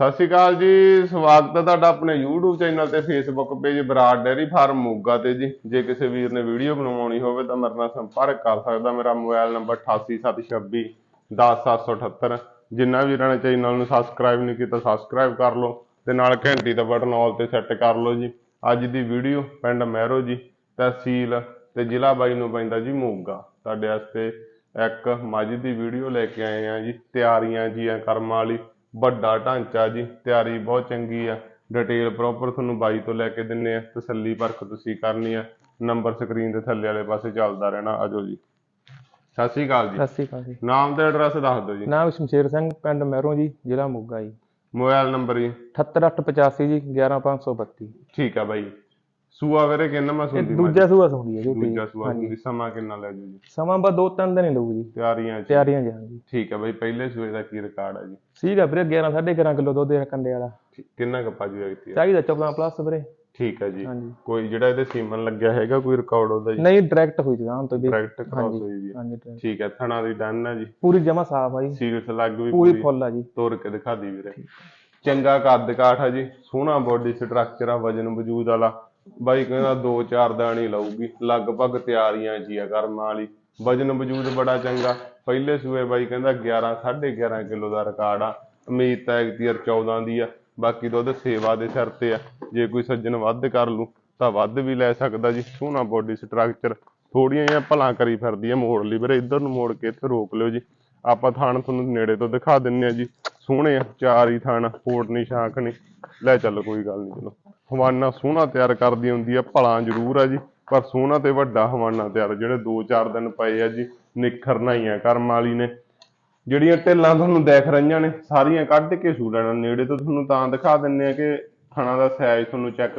ਸਤਿ ਸ਼੍ਰੀ ਅਕਾਲ ਜੀ, ਸਵਾਗਤ ਹੈ ਤੁਹਾਡਾ ਆਪਣੇ YouTube ਚੈਨਲ ਤੇ Facebook page Brar dairy farm Moga ਤੇ ਜੀ। ਜੇ ਕਿਸੇ ਵੀਰ ਨੇ ਵੀਡੀਓ ਬਣਵਾਉਣੀ ਹੋਵੇ ਤਾਂ ਮੇਰੇ ਨਾਲ ਸੰਪਰਕ ਕਰ ਸਕਦਾ, ਮੇਰਾ ਮੋਬਾਈਲ ਨੰਬਰ 8876 10778 ਜਿੰਨਾ ਵੀਰਾਂ ਨੇ ਚੈਨਲ ਨੂੰ ਸਬਸਕ੍ਰਾਈਬ ਨਹੀਂ ਕੀਤਾ ਸਬਸਕ੍ਰਾਈਬ ਕਰ ਲਓ ਤੇ ਨਾਲ ਘੰਟੀ ਦਾ ਬਟਨ ਆਲ ਤੇ ਸੈੱਟ ਕਰ ਲਓ ਜੀ। ਅੱਜ ਦੀ ਵੀਡੀਓ ਪਿੰਡ ਮਹਿਰੋ ਜੀ, ਤਹਿਸੀਲ ਤੇ ਜ਼ਿਲ੍ਹਾ ਬਾਈ ਨੂੰ ਪੈਂਦਾ ਜੀ ਮੋਗਾ। ਤੁਹਾਡੇ ਵਾਸਤੇ ਇੱਕ ਮੱਝ ਦੀ ਵੀਡੀਓ ਲੈ ਕੇ ਆਏ ਆ ਜੀ, ਤਿਆਰੀਆਂ ਜੀਆਂ ਕਰਮਾਂ ਵਾਲੀ। ਵੱਡਾ ਢਾਂਚਾ ਜੀ ਤਿਆਰੀ ਬਹੁਤ ਚੰਗੀ ਆ। ਡਿਟੇਲ ਪ੍ਰੋਪਰ ਤੁਹਾਨੂੰ ਬਾਈ ਤੋਂ ਲੈ ਕੇ ਦਿੰਨੇ ਆ। ਤਸੱਲੀ ਪਰਖ ਤੁਸੀਂ ਕਰਨੀ ਆ। ਨੰਬਰ ਸਕਰੀਨ ਦੇ ਥੱਲੇ ਵਾਲੇ ਪਾਸੇ ਚੱਲਦਾ ਰਹਿਣਾ। ਆਜੋ ਜੀ। ਸਤਿ ਸ਼੍ਰੀ ਅਕਾਲ ਜੀ। ਸਤਿ ਸ਼੍ਰੀ ਅਕਾਲ ਜੀ। ਨਾਮ ਤੇ ਐਡਰੈਸ ਦੱਸ ਦਿਓ ਜੀ। ਨਾਮ ਸ਼ਮਸ਼ੇਰ ਸਿੰਘ ਪਿੰਡ ਮਹਿਰੋਂ ਜੀ ਜ਼ਿਲ੍ਹਾ ਮੋਗਾ ਜੀ। ਮੋਬਾਈਲ ਨੰਬਰ ਜੀ। 78885 ਜੀ 11532 ਠੀਕ ਆ ਬਾਈ। ਸੂਆ ਵੀਰੇ ਕਿੰਨਾ ਮੈਂ ਇਹ ਸੁਣਦੀ ਦੂਜਾ ਸੂਆ ਸੁਣਦੀ ਹੈ ਝੋਟੀ ਦੂਜਾ ਸੂਆ ਸੁਣਦੀ ਸਮਾਂ ਕਿੰਨਾ ਲੈ ਜੂ ਜੀ? ਸਮਾਂ ਬਾ ਦੋ ਤਿੰਨ ਦਿਨ ਹੀ ਲਊ ਜੀ। ਤਿਆਰੀਆਂ ਚ। ਤਿਆਰੀਆਂ ਜਾਂ ਜੀ ਠੀਕ ਆ ਬਾਈ ਪਹਿਲੇ ਸੂਏ ਦਾ ਕੀ ਰਿਕਾਰਡ ਆ ਜੀ? ਸੀਗਾ ਵੀਰੇ 11 11.5 ਕਿਲੋ ਦੁੱਧ ਦੇ ਕੰਡੇ ਵਾਲਾ। ਠੀਕ- ਕਿੰਨਾ ਕੱਪਾ ਜੀ ਆਈ ਆ ਚਾਹੀਦਾ 14 ਪਲੱਸ ਵੀਰੇ। ਠੀਕ ਆ ਜੀ। ਹਾਂਜੀ। ਕੋਈ ਜਿਹੜਾ ਇਹਦੇ ਸੀਮਨ ਲੱਗਿਆ ਹੈਗਾ ਕੋਈ ਰਿਕਾਰਡ ਉਹਦਾ ਜੀ? ਨਹੀਂ ਡਾਇਰੈਕਟ ਹੋਈ ਸੀ ਆਮ ਤੋਂ ਵੀ। ਡਾਇਰੈਕਟ ਕ੍ਰਾਸ ਹੋਈ ਵੀ। ਹਾਂਜੀ direct। ਠੀਕ ਹੈ ਥਣਾ ਦੀ ਡਨ ਆ ਜੀ। ਪੂਰੀ ਜਮਾ ਸਾਫ਼ ਆ ਜੀ। ਸੀਰੀਅਸ ਲੱਗ ਵੀ ਪੂਰੀ ਫੁੱਲ ਆ ਜੀ। ਤੋੜ ਕੇ ਦਿਖਾ ਦੀ ਵੀਰੇ। ਚੰਗਾ ਕੱਦ ਕਾਠ ਆ ਜੀ। ਸੋਹਣਾ ਬੋਡੀ ਸਟਰਕਚਰ ਆ ਵਜਨ ਵਜੂਦ ਵਾਲਾ। ਬਾਈ ਕਹਿੰਦਾ 2-4 ਦਾਣ ਹੀ ਲਾਊਗੀ, ਲਗਭਗ ਤਿਆਰੀਆਂ ਜੀ ਆ ਕਰਮਾਂ ਵਾਲੀ। ਵਜਨ ਵਜੂਦ ਬੜਾ ਚੰਗਾ। ਪਹਿਲੇ ਸੂਏ ਬਾਈ ਕਹਿੰਦਾ 11 11.5 ਕਿਲੋ ਦਾ ਰਿਕਾਰਡ ਆ। ਉਮੀਦ ਤਾਂ ਐਕਟੀਅਰ 14 ਦੀ ਆ। ਬਾਕੀ ਦੁੱਧ ਸੇਵਾ ਦੇ ਸਿਰ ਤੇ ਆ। ਜੇ ਕੋਈ ਸੱਜਣ ਵੱਧ ਕਰ ਲੂ ਤਾਂ ਵੱਧ ਵੀ ਲੈ ਸਕਦਾ ਜੀ। ਸੋਹਣਾ ਬੋਡੀ ਸਟਰਕਚਰ ਥੋੜੀਆਂ ਜਿਹੀਆਂ ਭਲਾ ਕਰੀ ਫਿਰਦੀ ਆ ਮੋੜ ਲਈ ਵੀਰੇ। ਇੱਧਰ ਨੂੰ ਮੋੜ ਕੇ ਇੱਥੇ ਰੋਕ ਲਿਓ ਜੀ। ਆਪਾਂ ਥਾਣ ਤੁਹਾਨੂੰ ਨੇੜੇ ਤੋਂ ਦਿਖਾ ਦਿੰਨੇ ਆ ਜੀ। ਸੋਹਣੇ ਆ, ਚਾਰ ਹੀ ਥਾਣ ਫੋਟ ਨਹੀਂ ਸ਼ਾਂਖ ਨਹੀਂ ਲੈ ਚੱਲ, ਕੋਈ ਗੱਲ ਨਹੀਂ ਚਲੋ। ਹਵਾਨਾ ਸੋਹਣਾ ਤਿਆਰ ਕਰਦੀ ਹੁੰਦੀ ਆ, ਭਲਾ ਜ਼ਰੂਰ ਆ ਜੀ, ਪਰ ਸੋਹਣਾ ਤੇ ਵੱਡਾ ਹਵਾਨਾ ਤਿਆਰ, ਜਿਹੜੇ 2-4 ਦਿਨ ਪਏ ਆ ਜੀ ਨਿਖਰਨਾ ਹੀ ਆ ਕਰਮ ਵਾਲੀ ਨੇ। ਜਿਹੜੀਆਂ ਢਿੱਲਾਂ ਤੁਹਾਨੂੰ ਦੇਖ ਰਹੀਆਂ ਨੇ, ਸਾਰੀਆਂ ਕੱਢ ਕੇ ਸੂ ਲੈਣਾ, ਨੇੜੇ ਤੋਂ ਤੁਹਾਨੂੰ ਤਾਂ ਦਿਖਾ ਦਿੰਨੇ ਆ ਕਿ ਥਣਾ ਦਾ ਸਾਈਜ਼ ਤੁਹਾਨੂੰ ਚੈੱਕ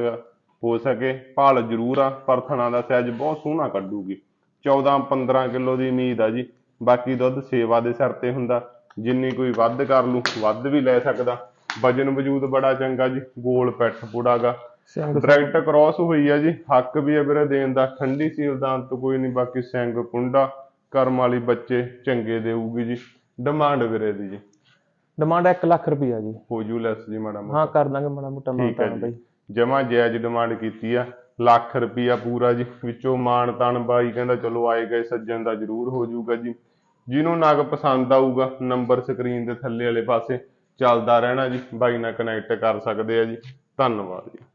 ਹੋ ਸਕੇ, ਭਾਲ ਜ਼ਰੂਰ ਆ, ਪਰ ਥਣਾ ਦਾ ਸਾਈਜ਼ ਬਹੁਤ ਸੋਹਣਾ ਕੱਢੂਗੀ। 14-15 ਕਿਲੋ ਦੀ ਉਮੀਦ ਆ ਜੀ, ਬਾਕੀ ਦੁੱਧ ਸੇਵਾ ਦੇ ਸਿਰ ਤੇ ਹੁੰਦਾ, ਜਿੰਨੀ ਕੋਈ ਵੱਧ ਕਰ ਲੂ ਵੱਧ ਵੀ ਲੈ ਸਕਦਾ। ਵਜਨ ਵਜੂਦ ਬੜਾ ਚੰਗਾ ਜੀ ਗੋਲ ਪੈਠ ਪੂੜਾਗਾ ਸਿੰਘ ਡਾਇਰੈਕਟ ਕ੍ਰਾਸ ਹੋਈ ਆ ਜੀ ਹੱਕ ਵੀ ਆ ਵੀਰੇ ਦੇਣ ਦਾ ਠੰਡੀ ਸੀਲ ਦਾ ਅੰਤ ਕੋਈ ਨਹੀਂ ਬਾਕੀ ਸਿੰਘ ਕੁੰਡਾ ਕਰਮ ਵਾਲੀ ਬੱਚੇ ਚੰਗੇ ਦੇਊਗੀ ਜੀ ਡਿਮਾਂਡ ਵੀਰੇ ਦੀ ਜੀ। ਡਿਮਾਂਡ 1 ਲੱਖ ਰੁਪਈਆ ਜੀ। ਹੋ ਜੂ ਲੈਸ ਜੀ ਮਾੜਾ ਮੋਟਾ। ਹਾਂ ਕਰ ਦਾਂਗੇ ਮਾੜਾ ਮੋਟਾ ਠੀਕ ਹੈ ਬਾਈ। ਜਮਾ ਜਾਇਜ਼ ਡਿਮਾਂਡ ਕੀਤੀ ਆ ਲੱਖ ਰੁਪਿਆ ਪੂਰਾ ਜੀ ਵਿੱਚੋਂ ਮਾਣ ਤਾਣ ਬਾਈ ਕਹਿੰਦਾ ਚਲੋ ਆਏ ਗਏ ਸੱਜਣ ਦਾ ਜ਼ਰੂਰ ਹੋ ਜਾਊਗਾ ਜੀ। ਜਿਹਨੂੰ ਨਗ ਪਸੰਦ ਆਊਗਾ ਨੰਬਰ ਸਕਰੀਨ ਦੇ ਥੱਲੇ ਵਾਲੇ ਪਾਸੇ ਚੱਲਦਾ ਰਹਿਣਾ ਜੀ ਬਾਈ ਨਾਲ ਕਨੈਕਟ ਕਰ ਸਕਦੇ ਆ ਜੀ। ਧੰਨਵਾਦ ਜੀ।